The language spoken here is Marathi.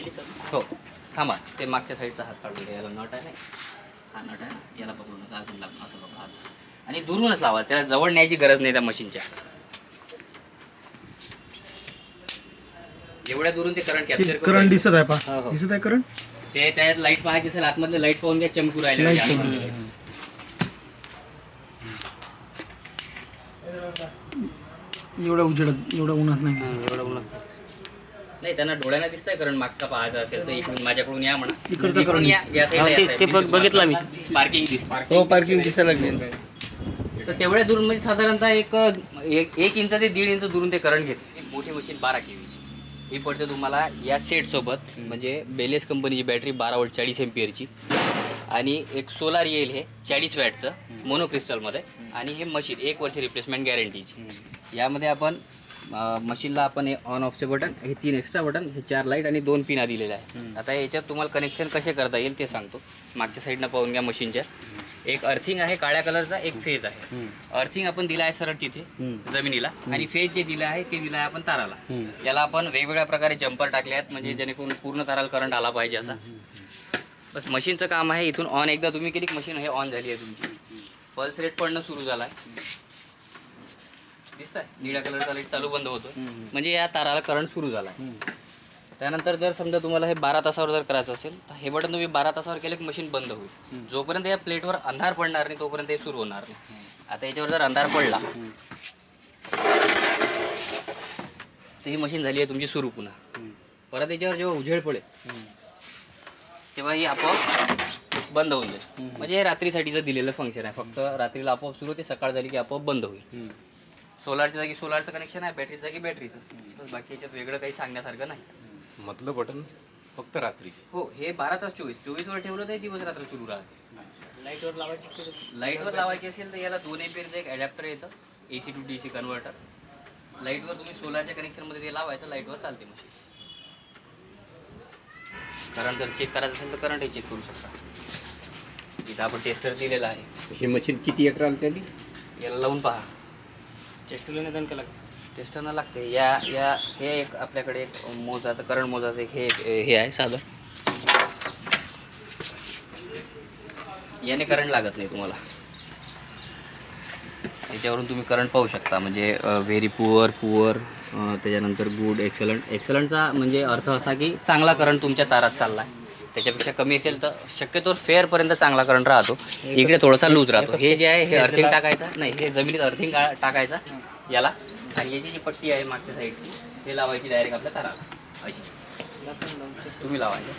केली हो थांबा ते मागच्या साईडचा हात काढून घ्या. याला नट आहे ना हा नट आहे ना याला पकडून नका अजून लावा असं बघा हात आणि दुरूनच लावा त्याला जवळ न्यायची गरज नाही त्या मशीनच्या. एवढ्या दुरून ते करंट कॅप्चर करंट दिसत आहे हो, पा हो. दिसत आहे करंट ते त्यात लाइट पाहायची असेल आतमधले लाइट पाहून घ्या चमकू राहिले. एवढ्या उजेडात एवढ्या उन्हात नाही. एवढं ऊन नाही त्यांना डोळ्यानं दिसतंय करंट मागचा पाहायचा असेल तर इकडून माझ्याकडून या म्हणा. इकडचा इकडून current या या हा, साईडला ते- ते बघ- बघितलं मी. स्पार्किंग दिसत हो पार्किंग दिसायला लागली. तर तेवढ्या दूर म्हणजे साधारणतः एक एक एक इंच ते दीड इंच दुरून ते करंट घेते. एक मोठी मशीन बारा केवीची. ही पडते तुम्हाला या सेटसोबत म्हणजे बेलेस कंपनीची बॅटरी बारा वोल्ट चाळीस एमपीअरची आणि एक सोलार येईल हे चाळीस वॅटचं मोनो क्रिस्टलमध्ये आणि हे मशीन एक वर्ष रिप्लेसमेंट गॅरंटीची यामध्ये आपण मशीनला आपण हे ऑन ऑफचे बटन हे तीन एक्स्ट्रा बटन हे चार लाइट आणि दोन पिना दिलेले आहे. आता याच्यात तुम्हाला कनेक्शन कसे करता येईल ते सांगतो. मागच्या साईडनं पाहून घ्या मशीनच्या एक अर्थिंग आहे काळ्या कलरचा एक फेज आहे. अर्थिंग आपण दिला आहे सरळ तिथे जमिनीला. आणि फेज जे दिलं आहे ते दिलं आहे आपण ताराला. याला आपण वेगवेगळ्या प्रकारे जम्पर टाकले आहेत म्हणजे जेणेकरून पूर्ण ताराला करंट आला पाहिजे असा. बस मशीनचं काम आहे इथून ऑन एकदा तुम्ही केली मशीन हे ऑन झाली आहे तुमची. पल्स रेट पडणं सुरू झाला आहे. दिसतंय. निळ्या कलरचा लाइट चालू बंद होतो म्हणजे या ताराला करंट सुरू झाला त्यानंतर जर समजा तुम्हाला हे बारा तासावर जर करायचं असेल तर हे बटन तुम्ही बारा तासावर केलं की मशीन बंद होईल. जोपर्यंत या प्लेटवर अंधार पडणार नाही तोपर्यंत हे सुरू होणार नाही. आता याच्यावर जर अंधार पडला तर ही मशीन झाली आहे तुमची सुरू पुन्हा. परत याच्यावर जेव्हा उजेड पडेल तेव्हा ही आपोआप बंद होऊन जाईल. म्हणजे हे रात्रीसाठीचं दिलेलं फंक्शन आहे. फक्त रात्रीला आपोआप सुरू होते सकाळ झाली की आपोआप बंद होईल. सोलारच्या जागी सोलारचं कनेक्शन आहे बॅटरीच्या जागी बॅटरीचं बस बाकी याच्यात वेगळं काही सांगण्यासारखं नाही. मधलं बटन फक्त रात्रीचे. हो हे बारा तास चोवीस. चोवीसवर ठेवलं तर हे दिवस रात्र सुरू राहते. लाईटवर लावायची लाईटवर लावायची असेल तर याला दोन एमपीएरचं एक ॲडॅप्टर येतं A C to D C converter लाईटवर तुम्ही सोलारच्या कनेक्शनमध्ये ते लावायचं लाईटवर चालते मशीन करंट जर चेक करायचं असेल तर करंटही चेक करू शकता. इथं आपण टेस्टर दिलेला आहे. ही मशीन किती एकराला त्याली याला लावून पहा. चेस्टरला निदान केला का? लागते. या या हे एक आपल्याकडे एक मोजाचं करंट मोजाचं एक हे एक हे आहे साधं. याने करंट लागत नाही तुम्हाला. याच्यावरून तुम्ही करंट पाहू शकता. म्हणजे व्हेरी पुअर पुअर त्याच्यानंतर गुड एक्सलंट एक्सलंटचा म्हणजे अर्थ असा की चांगला करंट तुमच्या तारात चालला आहे त्याच्यापेक्षा कमी असेल तर शक्यतो फेअरपर्यंत चांगला करंट राहतो. इकडे थोडासा लूज राहतो. हे जे आहे हे अर्थिंग टाकायचं. नाही हे जमिनीत अर्थिंग टाकायचा. याला. आणि याची जी पट्टी आहे मागच्या साईडची ते लावायची डायरेक्ट आपल्या ताराला अशी. तुम्ही लावायचं.